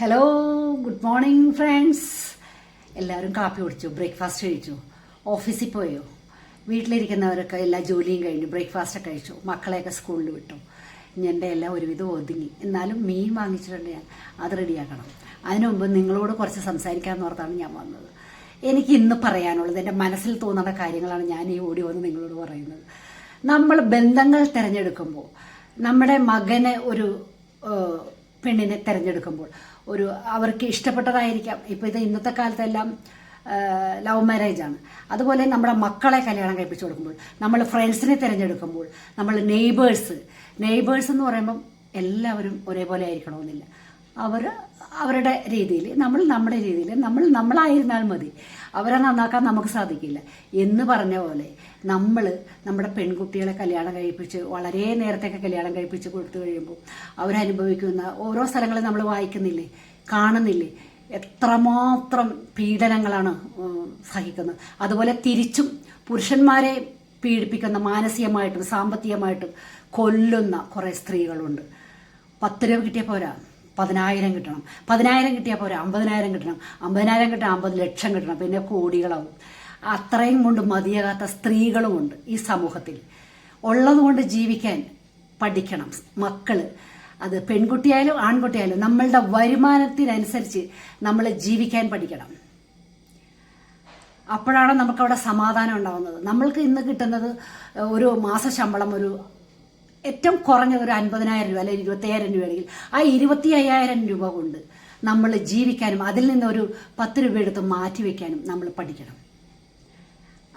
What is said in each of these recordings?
Hello good morning friends എല്ലാവരും കാപ്പി കുടിച്ചു ബ്രേക്ക്ഫാസ്റ്റ് കഴിച്ചു ഓഫീസിൽ പോയോ? വീട്ടിലിരിക്കുന്നവരൊക്കെ എല്ലാ ജോലിയും കഴിഞ്ഞു ബ്രേക്ക്ഫാസ്റ്റ് കഴിച്ചു മക്കളെയൊക്കെ സ്കൂളിൽ വിട്ടു. എന്റെ എല്ലാം ഒരുവിധം ഒതുങ്ങി. എന്നാലും മീൻ വാങ്ങിച്ചിട്ടുണ്ട് ഞാൻ അത് റെഡിയാക്കണം. അതിനു മുമ്പ് നിങ്ങളോട് കുറച്ച് സംസാരിക്കാമെന്ന് ഓർത്താണ് ഞാൻ വന്നത്. എനിക്ക് ഇന്ന് പറയാനുള്ളത് എന്റെ മനസ്സിൽ തോന്നുന്ന കാര്യങ്ങളാണ് ഞാൻ ഈ ഓടി വന്ന് നിങ്ങളോട് പറയുന്നത്. നമ്മൾ ബന്ധങ്ങൾ തിരഞ്ഞെടുക്കുമ്പോൾ നമ്മുടെ മകനെ ഒരു പെണ്ണിനെ തിരഞ്ഞെടുക്കുമ്പോൾ ഒരു അവർക്ക് ഇഷ്ടപ്പെട്ടതായിരിക്കാം. ഇപ്പോൾ ഇത് ഇന്നത്തെ കാലത്തെല്ലാം ലവ് മാരേജാണ് അതുപോലെ നമ്മുടെ മക്കളെ കല്യാണം കഴിപ്പിച്ചു കൊടുക്കുമ്പോൾ നമ്മൾ ഫ്രണ്ട്സിനെ തിരഞ്ഞെടുക്കുമ്പോൾ നമ്മൾ നെയ്ബേഴ്സ് നെയ്ബേഴ്സ് എന്ന് പറയുമ്പം എല്ലാവരും ഒരേപോലെ ആയിരിക്കണമെന്നില്ല. അവർ അവരുടെ രീതിയിൽ നമ്മൾ നമ്മുടെ രീതിയിൽ നമ്മൾ നമ്മളായിരുന്നാൽ മതി. അവരെ നന്നാക്കാൻ നമുക്ക് സാധിക്കില്ല. എന്ന് പറഞ്ഞ പോലെ നമ്മൾ നമ്മുടെ പെൺകുട്ടികളെ കല്യാണം കഴിപ്പിച്ച് വളരെ നേരത്തെയൊക്കെ കല്യാണം കഴിപ്പിച്ച് കൊടുത്തു കഴിയുമ്പോൾ അവരനുഭവിക്കുന്ന ഓരോ സ്ഥലങ്ങളും നമ്മൾ വായിക്കുന്നില്ലേ കാണുന്നില്ലേ എത്രമാത്രം പീഡനങ്ങളാണ് സഹിക്കുന്നത്. അതുപോലെ തിരിച്ചും പുരുഷന്മാരെ പീഡിപ്പിക്കുന്ന മാനസികമായിട്ടും സാമ്പത്തികമായിട്ടും കൊല്ലുന്ന കുറേ സ്ത്രീകളുണ്ട്. പത്ത് രൂപ കിട്ടിയ പോരാ. പതിനായിരം കിട്ടണം. പതിനായിരം കിട്ടിയാൽ പോരാ? അമ്പതിനായിരം കിട്ടണം. അമ്പതിനായിരം കിട്ടാൻ അമ്പത് ലക്ഷം കിട്ടണം. പിന്നെ കോടികളാവും. അത്രയും കൊണ്ട് മതിയാകാത്ത സ്ത്രീകളുമുണ്ട് ഈ സമൂഹത്തിൽ. ഉള്ളതുകൊണ്ട് ജീവിക്കാൻ പഠിക്കണം മക്കൾ അത് പെൺകുട്ടിയായാലും ആൺകുട്ടിയായാലും നമ്മളുടെ വരുമാനത്തിനനുസരിച്ച് നമ്മൾ ജീവിക്കാൻ പഠിക്കണം. അപ്പോഴാണ് നമുക്കവിടെ സമാധാനം ഉണ്ടാകുന്നത് നമ്മൾക്ക് ഇന്ന് കിട്ടുന്നത് ഒരു മാസ ശമ്പളം ഒരു ഏറ്റവും കുറഞ്ഞത് ഒരു അൻപതിനായിരം രൂപ അല്ലെങ്കിൽ ഇരുപത്തയ്യായിരം രൂപയാണെങ്കിൽ ആ ഇരുപത്തി അയ്യായിരം രൂപ കൊണ്ട് നമ്മൾ ജീവിക്കാനും അതിൽ നിന്ന് ഒരു പത്ത് രൂപ എടുത്ത് മാറ്റി വയ്ക്കാനും നമ്മൾ പഠിക്കണം.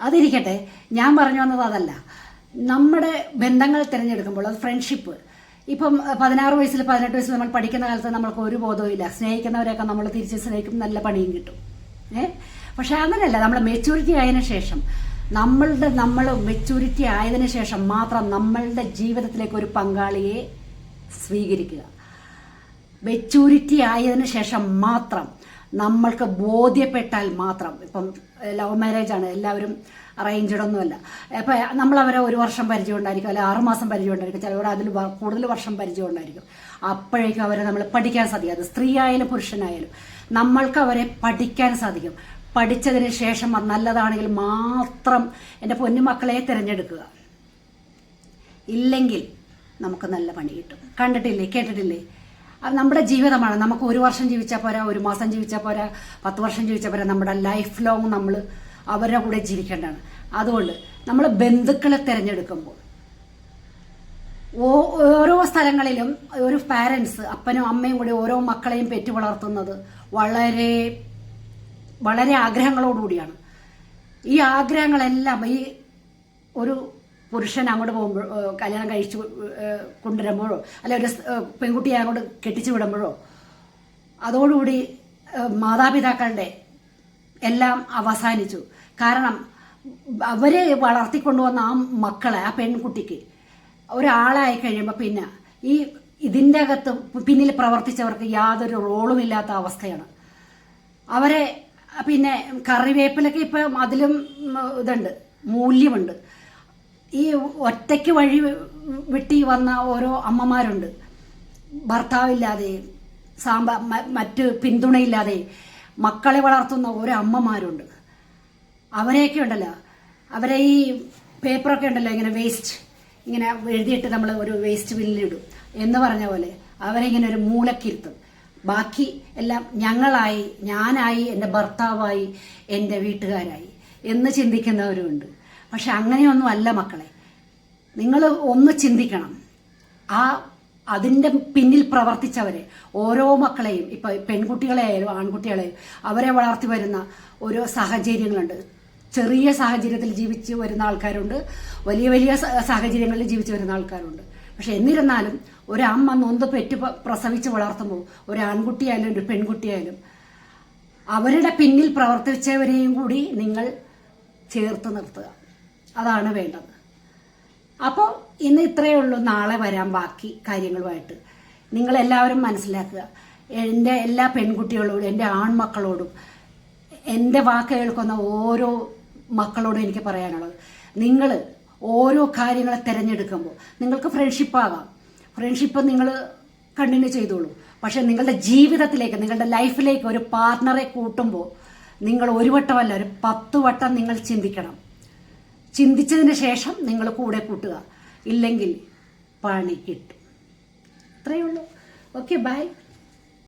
അതിരിക്കട്ടെ ഞാൻ പറഞ്ഞു വന്നത് അതല്ല. നമ്മുടെ ബന്ധങ്ങൾ തിരഞ്ഞെടുക്കുമ്പോൾ അത് ഫ്രണ്ട്ഷിപ്പ് ഇപ്പം പതിനാറ് വയസ്സിൽ പതിനെട്ട് വയസ്സിൽ നമ്മൾ പഠിക്കുന്ന കാലത്ത് നമ്മൾക്ക് ഒരു ബോധവും ഇല്ല. സ്നേഹിക്കുന്നവരെയൊക്കെ നമ്മൾ തിരിച്ച് സ്നേഹിക്കും നല്ല പണിയും കിട്ടും. ഏ? പക്ഷെ അങ്ങനെയല്ല. നമ്മൾ മെച്യൂരിറ്റി ആയതിനു ശേഷം നമ്മളുടെ നമ്മൾ മെച്യൂരിറ്റി ആയതിനു ശേഷം മാത്രം നമ്മളുടെ ജീവിതത്തിലേക്ക് ഒരു പങ്കാളിയെ സ്വീകരിക്കുക. മെച്യൂരിറ്റി ആയതിനു ശേഷം മാത്രം നമ്മൾക്ക് ബോധ്യപ്പെട്ടാൽ മാത്രം. ഇപ്പം ലവ് മാരേജ് ആണ്. എല്ലാവരും അറേഞ്ച്ഡ് ഒന്നുമല്ല. ഇപ്പം അവരെ ഒരു വർഷം പരിചയം ഉണ്ടായിരിക്കും അല്ലെങ്കിൽ ആറുമാസം പരിചയം ഉണ്ടായിരിക്കും ചിലവർ അതിൽ കൂടുതൽ വർഷം പരിചയം ഉണ്ടായിരിക്കും അപ്പോഴേക്കും അവരെ നമ്മൾ പഠിക്കാൻ സാധിക്കും. അത് സ്ത്രീ ആയാലും പുരുഷനായാലും നമ്മൾക്ക് അവരെ പഠിക്കാൻ സാധിക്കും. പഠിച്ചതിന് ശേഷം അത് നല്ലതാണെങ്കിൽ മാത്രം എന്റെ പൊന്നുമക്കളെ തിരഞ്ഞെടുക്കുക. ഇല്ലെങ്കിൽ നമുക്ക് നല്ല പണി കിട്ടും. കണ്ടിട്ടില്ലേ? കേട്ടിട്ടില്ലേ? നമ്മുടെ ജീവിതമാണ്. നമുക്ക് ഒരു വർഷം ജീവിച്ചാൽ പോരാ ഒരു മാസം ജീവിച്ചാൽ പോരാ പത്ത് വർഷം ജീവിച്ചാൽ പോരാ. നമ്മുടെ ലൈഫ് ലോങ് നമ്മൾ അവരുടെ കൂടെ ജീവിക്കേണ്ടതാണ്. അതുകൊണ്ട് നമ്മൾ ബന്ധുക്കളെ തിരഞ്ഞെടുക്കുമ്പോൾ ഓരോ സ്ഥലങ്ങളിലും ഒരു പാരൻസ് അപ്പനും അമ്മയും കൂടി ഓരോ മക്കളെയും പെറ്റു വളർത്തുന്നത് വളരെ വളരെ ആഗ്രഹങ്ങളോടുകൂടിയാണ്. ഈ ആഗ്രഹങ്ങളെല്ലാം ഈ ഒരു പുരുഷൻ അങ്ങോട്ട് പോകുമ്പോൾ കല്യാണം കഴിച്ചു കൊണ്ടുവരുമ്പോഴോ അല്ലെ ഒരു പെൺകുട്ടിയെ അങ്ങോട്ട് കെട്ടിച്ചു വിടുമ്പോഴോ അതോടുകൂടി മാതാപിതാക്കളുടെ എല്ലാം അവസാനിച്ചു. കാരണം അവരെ വളർത്തിക്കൊണ്ടുവന്ന ആ മക്കളെ ആ പെൺകുട്ടിക്ക് ഒരാളായി കഴിയുമ്പോൾ പിന്നെ ഈ ഇതിന്റെ അകത്ത് പിന്നിൽ പ്രവർത്തിച്ചവർക്ക് യാതൊരു റോളും ഇല്ലാത്ത അവസ്ഥയാണ്. അവരെ പിന്നെ കറിവേപ്പിലൊക്കെ ഇപ്പം അതിലും ഇതുണ്ട് മൂല്യമുണ്ട്. ഈ ഒറ്റയ്ക്ക് വഴി വെട്ടി വന്ന ഓരോ അമ്മമാരുണ്ട്. ഭർത്താവില്ലാതെ സാമ്പ മറ്റ് പിന്തുണയില്ലാതെ മക്കളെ വളർത്തുന്ന ഓരോ അമ്മമാരുണ്ട്. അവരെയൊക്കെ ഉണ്ടല്ലോ. അവരെ ഈ പേപ്പറൊക്കെ ഉണ്ടല്ലോ ഇങ്ങനെ വേസ്റ്റ് ഇങ്ങനെ എഴുതിയിട്ട് നമ്മൾ ഒരു വേസ്റ്റ് ബില്ലിലിടും എന്ന് പറഞ്ഞ പോലെ അവരെ ഇങ്ങനെ ഒരു മൂലക്കിരുത്തും. ബാക്കി എല്ലാം ഞങ്ങളായി ഞാനായി എന്റെ ഭർത്താവായി എന്റെ വീട്ടുകാരായി എന്ന് ചിന്തിക്കുന്നവരുമുണ്ട്. പക്ഷെ അങ്ങനെയൊന്നും അല്ല മക്കളെ. നിങ്ങൾ ഒന്ന് ചിന്തിക്കണം. ആ അതിന്റെ പിന്നിൽ പ്രവർത്തിച്ചവരെ ഓരോ മക്കളെയും ഇപ്പൊ പെൺകുട്ടികളെയായാലും ആൺകുട്ടികളെയും അവരെ വളർത്തി വരുന്ന ഓരോ സാഹചര്യങ്ങളുണ്ട്. ചെറിയ സാഹചര്യത്തിൽ ജീവിച്ച് വരുന്ന ആൾക്കാരുണ്ട്. വലിയ വലിയ സാഹചര്യങ്ങളിൽ ജീവിച്ച് വരുന്ന ആൾക്കാരുണ്ട്. പക്ഷെ എന്നിരുന്നാലും ഒരമ്മ നൊന്ത് പെറ്റ് പ്രസവിച്ച് വളർത്തുമ്പോൾ ഒരു ആൺകുട്ടിയായാലും ഒരു പെൺകുട്ടിയായാലും അവരുടെ പിന്നിൽ പ്രവർത്തിച്ചവരെയും കൂടി നിങ്ങൾ ചേർത്ത് നിർത്തുക. അതാണ് വേണ്ടത്. അപ്പോൾ ഇന്ന് ഇത്രയേ ഉള്ളൂ. നാളെ വരാൻ ബാക്കി കാര്യങ്ങളുമായിട്ട്. നിങ്ങളെല്ലാവരും മനസ്സിലാക്കുക. എന്റെ എല്ലാ പെൺകുട്ടികളോടും എന്റെ ആൺമക്കളോടും എന്റെ വാക്ക് കേൾക്കുന്ന ഓരോ മക്കളോടും എനിക്ക് പറയാനുള്ളത്. നിങ്ങൾ ഓരോ കാര്യങ്ങളെ തിരഞ്ഞെടുക്കുമ്പോൾ നിങ്ങൾക്ക് ഫ്രണ്ട്ഷിപ്പ് ആകാം. ഫ്രണ്ട്ഷിപ്പ് നിങ്ങൾ കണ്ടിന്യൂ ചെയ്തോളൂ. പക്ഷേ നിങ്ങളുടെ ജീവിതത്തിലേക്ക് നിങ്ങളുടെ ലൈഫിലേക്ക് ഒരു പാർട്ട്ണറെ കൂട്ടുമ്പോൾ നിങ്ങൾ ഒരു വട്ടമല്ല ഒരു പത്ത് വട്ടം നിങ്ങൾ ചിന്തിക്കണം. ചിന്തിച്ചതിന് ശേഷം നിങ്ങൾ കൂടെ കൂട്ടുക. ഇല്ലെങ്കിൽ പണി കിട്ടും. ഇത്രയേ ഉള്ളൂ. Okay bye